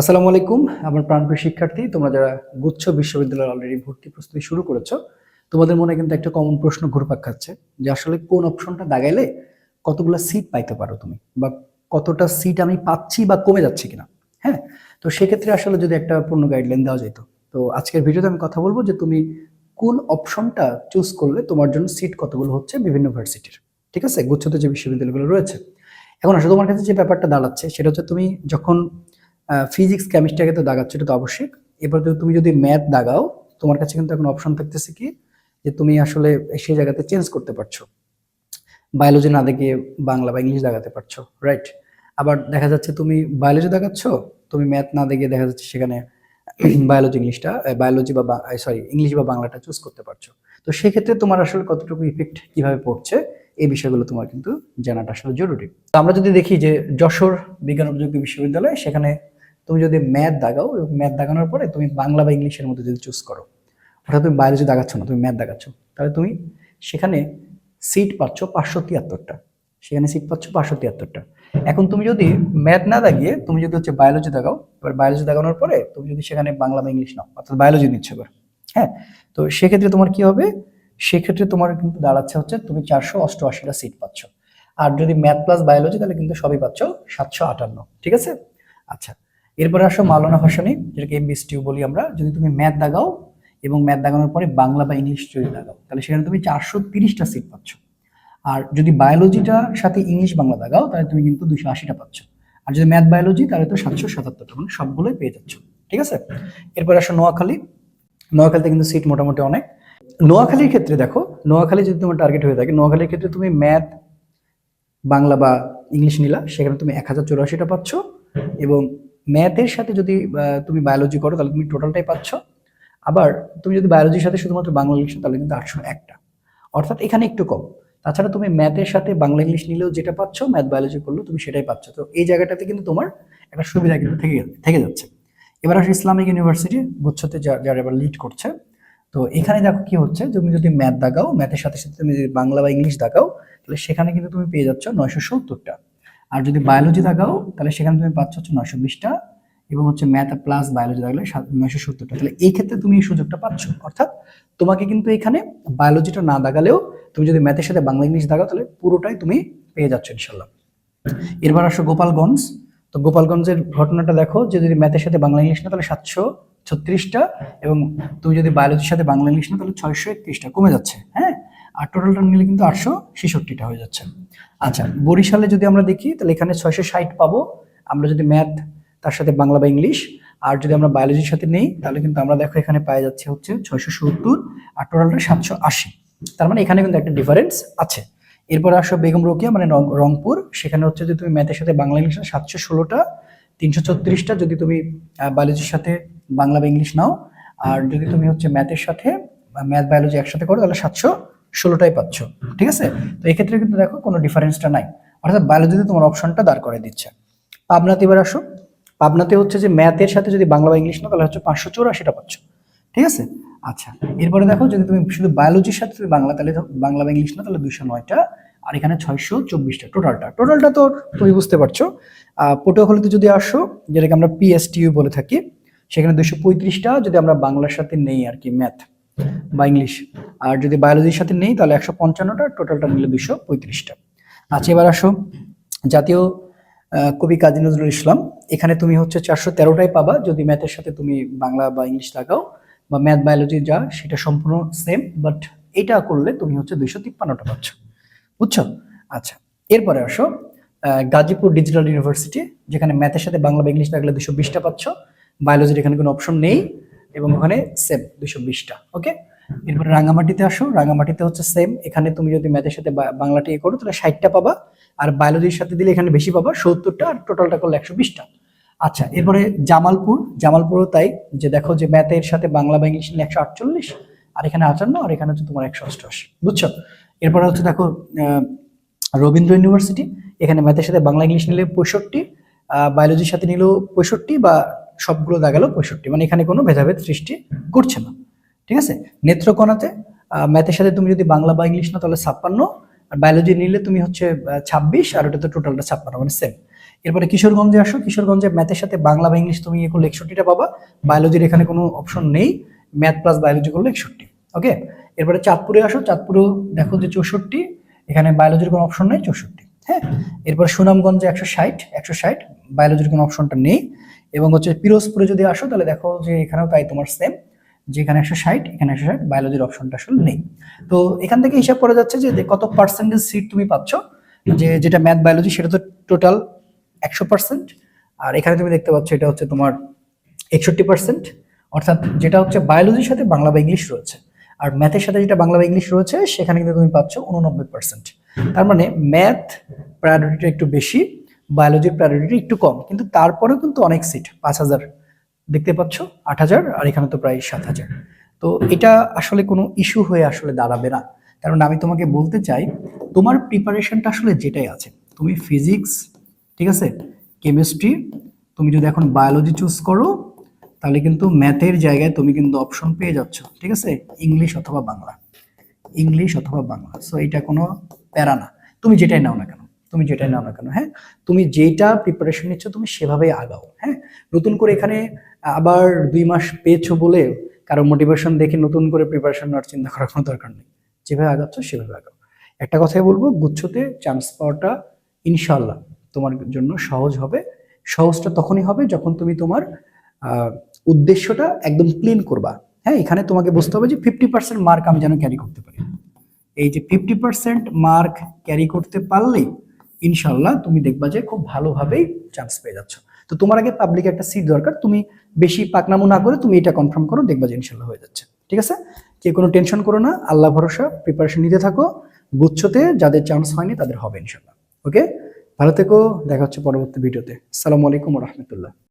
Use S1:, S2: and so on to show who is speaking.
S1: আসসালামু আলাইকুম, আমার প্রাণপ্রিয় শিক্ষার্থী, তোমরা যারা গুচ্ছ বিশ্ববিদ্যালয়ে অলরেডি ভর্তি প্রস্তুতি শুরু করেছ, তোমাদের মনে কিন্তু একটা কমন প্রশ্ন ঘুরপাক খাচ্ছে, যে আসলে কোন অপশনটা দাগাইলে কতগুলো সিট পাইতে পারো তুমি? বা কতটা সিট আমি পাচ্ছি বা কমে যাচ্ছে কিনা? হ্যাঁ? তো সেক্ষেত্রে আসলে যদি একটা পূর্ণ গাইডলাইন দেওয়া যেত তো আজকের ভিডিওতে আমি কথা বলব যে তুমি কোন অপশনটা চুজ করলে তোমার জন্য সিট কতগুলো হচ্ছে বিভিন্ন ভার্সিটির ঠিক আছে? গুচ্ছতে যে বিশ্ববিদ্যালয়গুলো রয়েছে। এখন আসলে তোমার কাছে যে ব্যাপারটা দাঁড়াচ্ছে, সেটা হচ্ছে তুমি যখন ফিজিক্স কেমিস্ট্রিকে তো দাগাচ্ছ, এটা তো অবশ্যই এবার যদি তুমি যদি ম্যাথ দাগাও, তোমার কাছে কিন্তু এখন অপশন থাকতেছে কি, যে তুমি আসলে সেই জায়গাতে চেঞ্জ করতে পারছ। বায়োলজি না দেখে বাংলা বা ইংলিশ দাগাতে পারছ রাইট আবার দেখা যাচ্ছে তুমি বায়োলজি দেখাচ্ছ তুমি ম্যাথ না দেখে দেখা যাচ্ছে সেখানে বায়োলজি ইংলিশটা বায়োলজি বা সরি ইংলিশ বা বাংলাটা চুজ করতে পারছ। তো সেক্ষেত্রে তোমার আসলে কতটুকু ইফেক্ট কীভাবে পড়ছে, এই বিষয়গুলো তোমার কিন্তু জানাটা আসলে জরুরি। তো আমরা যদি দেখি যে যশোর বিজ্ঞান প্রযুক্তি বিশ্ববিদ্যালয়, সেখানে তুমি যদি ম্যাথ দাগাও ম্যাথ দাগানোর পরে তুমি বাংলা বা ইংলিশের মধ্যে যদি চুজ করো, অর্থাৎ তুমি বায়োলজি দাগাচ্ছ না, তুমি ম্যাথ দাগাচ্ছ, তাহলে তুমি সেখানে সিট পাচ্ছ পাঁচশো তিয়াত্তরটা। সেখানে সিট পাচ্ছ পাঁচশো তিয়াত্তরটা। এখন তুমি যদি ম্যাথ না দাগিয়ে তুমি যদি হচ্ছে বায়োলজি দাগাও, এবার বায়োলজি দাগানোর পরে তুমি যদি সেখানে বাংলা বা ইংলিশ নাও, অর্থাৎ বায়োলজি নিচ্ছ এবার হ্যাঁ? তো সেক্ষেত্রে তোমার কি হবে? সেক্ষেত্রে তোমার কিন্তু দাঁড়াচ্ছে হচ্ছে তুমি চারশো অষ্টআশিটা সিট পাচ্ছ। আর যদি ম্যাথ প্লাস বায়োলজি তাহলে কিন্তু সবই পাচ্ছ সাতশো আটান্ন, ঠিক আছে? আচ্ছা এরপরে আসো মাওলানা হোসেনি যেটাকে এমবিএসটিউ বলি আমরা। যদি তুমি ম্যাথ দাগাও এবং ম্যাথ দাগানোর পরে বাংলা বা ইংলিশ যদি দাগাও, তাহলে সেখানে তুমি চারশো তিরিশটা সিট পাচ্ছ। আর যদি বায়োলজিটার সাথে ইংলিশ বাংলা দাগাও, তাহলে তুমি কিন্তু দুশো আশিটা পাচ্ছ। আর যদি ম্যাথ বায়োলজি তাহলে তো সাতশো সাতাত্তরটা মানে সবগুলোই পেয়ে যাচ্ছ। ঠিক আছে? এরপর আসো নোয়াখালী। নোয়াখালীতে কিন্তু সিট মোটামুটি অনেক। নোয়াখালীর ক্ষেত্রে দেখো, নোয়াখালী যদি তোমার টার্গেট হয়ে থাকে, নোয়াখালীর ক্ষেত্রে তুমি ম্যাথ, বাংলা বা ইংলিশ নিলা, সেখানে তুমি এক হাজার চৌরাশিটা পাচ্ছ এবং ম্যাথের সাথে যদি তুমি বায়োলজি করো, তাহলে তুমি টোটালটাই পাচ্ছ। আবার তুমি যদি বায়োলজির সাথে শুধুমাত্র বাংলা ইংলিশ তাহলে কিন্তু আটশো একটা। অর্থাৎ এখানে একটু কম। তাছাড়া তুমি ম্যাথের সাথে বাংলা ইংলিশ নিলেও যেটা পাচ্ছ ম্যাথ বায়োলজি করলেও তুমি সেটাই পাচ্ছ। তো এই জায়গাটাতে কিন্তু তোমার একটা সুবিধা কিন্তু থেকে থেকে যাচ্ছে। এবার আসে ইসলামিক ইউনিভার্সিটি গুচ্ছতে যা- যারা এবার লিড করছে। তো এখানে দেখো কি হচ্ছে, তুমি যদি ম্যাথ দাগাও ম্যাথের সাথে সাথে তুমি যদি বাংলা বা ইংলিশ দাগাও তাহলে সেখানে কিন্তু তুমি পেয়ে যাচ্ছ নয়শো সত্তরটা। আর যদি বায়োলজি দাগাও তাহলে সেখানে তুমি পাচ্ছ হচ্ছে নয়শো বিশটা এবং হচ্ছে ম্যাথ প্লাস বায়োলজি দাগলে নয়শো সত্তরটা। তাহলে এই ক্ষেত্রে তুমি এই সুযোগটা পাচ্ছ। অর্থাৎ তোমাকে কিন্তু এখানে বায়োলজিটা না দাগালেও তুমি যদি ম্যাথের সাথে বাংলা ইংলিশ দাগাও তাহলে পুরোটাই তুমি পেয়ে যাচ্ছ ইনশাল্লাহ এরপর আসো গোপালগঞ্জ। তো গোপালগঞ্জের ঘটনাটা দেখো, যে যদি ম্যাথের সাথে বাংলা ইংলিশ না তাহলে সাতশো ছত্রিশটা এবং তুমি যদি বায়োলজির সাথে বাংলা ইংলিশ না তাহলে ছয়শো একত্রিশটা। কমে যাচ্ছে হ্যাঁ? আর টোটালটা নিলে কিন্তু আটশো ছেষট্টিটা হয়ে যাচ্ছে। আচ্ছা বরিশালে যদি আমরা দেখি, তাহলে এখানে ছয়শো ষাট পাবো। আমরা যদি ম্যাথ তার সাথে বাংলা বা ইংলিশ, আর যদি আমরা বায়োলজির সাথে নেই, তাহলে কিন্তু আমরা দেখো এখানে পাওয়া যাচ্ছে হচ্ছে ছয়শো সত্তর, আর টোটালটা সাতশো আশি। তার মানে এখানে কিন্তু একটা ডিফারেন্স আছে। এরপর আসো বেগম রোকিয়া মানে রংপুর। সেখানে হচ্ছে যে তুমি ম্যাথের সাথে বাংলা, ইংলিশ সাতশো ষোলোটা, তিনশো ছত্রিশটা যদি তুমি বায়োলজির সাথে বাংলা বা ইংলিশ নাও, আর যদি তুমি হচ্ছে ম্যাথের সাথে ম্যাথ বায়োলজি একসাথে করো, তাহলে সাতশো ষোলোটাই পাচ্ছ ঠিক আছে? তো এক্ষেত্রে কিন্তু দেখো কোনো ডিফারেন্সটা নাই। অর্থাৎ বায়োলজিতে তোমার অপশনটা দাঁড় করে দিচ্ছে। পাবনাতে এবার আসো। পাবনাতে হচ্ছে যে ম্যাথের সাথে যদি বাংলা বা ইংলিশ না তাহলে হচ্ছে পাঁচশো চৌরাশিটা পাচ্ছ ঠিক আছে? আচ্ছা এরপরে দেখো যদি তুমি শুধু বায়োলজির সাথে তুমি বাংলা তাহলে বাংলা বা ইংলিশ না তাহলে দুশো নয়টা আর এখানে ছয়শো চব্বিশটা টোটালটা টোটালটা তো তুমি বুঝতে পারছ। আহ, পটুয়াখালীতে যদি আসো যেটাকে আমরা পিএসটিইউ বলে থাকি সেখানে দুশো পঁয়ত্রিশটা যদি আমরা বাংলার সাথে নেই আর কি ম্যাথ বা ইংলিশ। আর যদি বায়োলজির সাথে নেই, তাহলে একশো পঞ্চান্নটা টোটালটা নিলে দুশো পঁয়ত্রিশটা। আচ্ছা এবার আসো। জাতীয় কবি কাজী নজরুল ইসলাম। এখানে তুমি হচ্ছে চারশো তেরোটাই পাবা। যদি ম্যাথের সাথে তুমি বাংলা বা ইংলিশ লাগাও, বা ম্যাথ বায়োলজি যা, সেটা সম্পূর্ণ সেম বাট এটা করলে তুমি হচ্ছে দুইশো তিপ্পান্নটা পাচ্ছ। বুঝছ? আচ্ছা এরপরে আসো। গাজীপুর ডিজিটাল ইউনিভার্সিটি যেখানে ম্যাথের সাথে বাংলা বা ইংলিশ লাগলে দুশো বিশটা পাচ্ছ। বায়োলজির এখানে কোনো অপশন নেই। এবং ওখানে সেম দুশো বিশটা ওকে এরপরে রাঙামাটিতে আসো, রাঙামাটিতে হচ্ছে সেম এখানে তুমি যদি ম্যাথের সাথে বাংলাটা ইয়ে করো, তাহলে ষাটটা পাবা, আর বায়োলজির সাথে দিলে এখানে বেশি পাবা, সত্তরটা, আর টোটালটা করলে একশো বিশটা। আচ্ছা এরপরে জামালপুর, জামালপুরও তাই, যে দেখো যে ম্যাথের সাথে বাংলা বা ইংলিশ নিলে একশো আটচল্লিশ, আর এখানে আটান্ন, আর এখানে হচ্ছে তোমার একশো অষ্টআশি, বুঝছ? এরপরে হচ্ছে দেখো রবীন্দ্র ইউনিভার্সিটি এখানে ম্যাথের সাথে বাংলা, ইংলিশ নিলে পঁয়ষট্টি বায়োলজির সাথে নিলেও পঁয়ষট্টি বা সবগুলো দেখাল পঁয়ষট্টি। মানে এখানে কোনো ভেদাভেদ সৃষ্টি করছে না। ঠিক আছে? নেত্রকোনাতে ম্যাথের সাথে তুমি যদি বাংলা বা ইংলিশ না, তাহলে ছাপ্পান্ন। আর বায়োলজি নিলে তুমি হচ্ছে ছাব্বিশ, আর ওটা তো টোটালটা ছাপ্পান্ন মানে সেম এরপরে কিশোরগঞ্জে আসো। কিশোরগঞ্জে ম্যাথের সাথে বাংলা বা ইংলিশ তুমি করলে একষট্টিটা পাবা। বায়োলজির এখানে কোনো অপশন নেই। ম্যাথ প্লাস বায়োলজি করলে একষট্টি। ওকে এরপরে চাঁদপুরে আসো। চাঁদপুরেও দেখো যে চৌষট্টি। এখানে বায়োলজির কোনো অপশন নেই, চৌষট্টি। হ্যাঁ? এরপর সুনামগঞ্জে একশো ষাট একশো ষাট। বায়োলজির কোনো অপশনটা নেই। এবং হচ্ছে পিরোজপুরে যদি আসো, তাহলে দেখো যে এখানেও তাই তোমার সেম যেখানে একশো ষাট, এখানে একশো ষাট বায়োলজির অপশনটা আসলে নেই। তো এখান থেকে হিসাব করা যাচ্ছে যে কত পার্সেন্টেজ সিট তুমি পাচ্ছ, যে যেটা ম্যাথ বায়োলজি সেটা তো টোটাল একশো পার্সেন্ট আর এখানে তুমি দেখতে পাচ্ছ এটা হচ্ছে তোমার একষট্টি পার্সেন্ট অর্থাৎ যেটা হচ্ছে বায়োলজির সাথে বাংলা বা ইংলিশ রয়েছে। আর ম্যাথের সাথে যেটা বাংলা বা ইংলিশ রয়েছে, সেখানে কিন্তু তুমি পাচ্ছ উননব্বই পার্সেন্ট তার মানে ম্যাথ প্রায়োরিটিটা একটু বেশি বায়োলজির প্রায়োরিটি একটু কম, কিন্তু তারপরেও কিন্তু অনেক সিট পাঁচ হাজার। দেখতে পাচ্ছ, আট হাজার, আর এখানে তো প্রায় সাত হাজার। তো এটা আসলে কোনো ইস্যু হয়ে আসলে দাঁড়াবে না। কারণ আমি তোমাকে বলতে চাই, তোমার প্রিপারেশনটা আসলে যেটাই আছে। তুমি ফিজিক্স ঠিক আছে? কেমিস্ট্রি তুমি যদি এখন বায়োলজি চুজ করো, তাহলে কিন্তু ম্যাথের জায়গায় তুমি কিন্তু অপশন পেয়ে যাচ্ছ, ঠিক আছে? ইংলিশ অথবা বাংলা। ইংলিশ অথবা বাংলা। সো এটা কোনো প্যারা না। তুমি যেটাই নাও না কেন। তুমি যেটাই নাও না কেন হ্যাঁ? তুমি যেটা প্রিপারেশন নিচ্ছ তুমি সেভাবেই আগাও হ্যাঁ? নতুন করে এখানে আবার দুই মাস পেয়েছ বলে কারও মোটিভেশন দেখে নতুন করে প্রিপারেশন নেওয়ার চিন্তা করার কোনো দরকার নেই। যেভাবে আগাচ্ছ সেভাবে আগাও। একটা কথাই বলব গুচ্ছতে চান্স পাওয়াটা ইনশাল্লাহ তোমার জন্য সহজ হবে। সহজটা তখনই হবে যখন তুমি তোমার উদ্দেশ্যটা একদম ক্লিন করবা। হ্যাঁ এখানে তোমাকে বুঝতে হবে যে ফিফটি পার্সেন্ট মার্ক আমি যেন ক্যারি করতে পারি। এই যে ফিফটি পার্সেন্ট মার্ক ক্যারি করতে পারলেই ইনশাল্লাহ তুমি দেখবা যে খুব ভালোভাবেই চান্স পেয়ে যাচ্ছ। তো তোমার আগে পাবলিক একটা সিট দরকার, তুমি বেশি পাকনামো না করে তুমি এটা কনফার্ম করো, দেখবা যে ইনশাল্লাহ হয়ে যাচ্ছে। ঠিক আছে? কে কোনো টেনশন করো না, আল্লাহ ভরসা প্রিপারেশন নিতে থাকো, গুচ্ছতে যাদের চান্স হয়নি তাদের হবে ইনশাল্লাহ। ওকে ভালো থেকো, দেখা হচ্ছে পরবর্তী ভিডিওতে আসসালামু আলাইকুম রহমতুল্লাহ।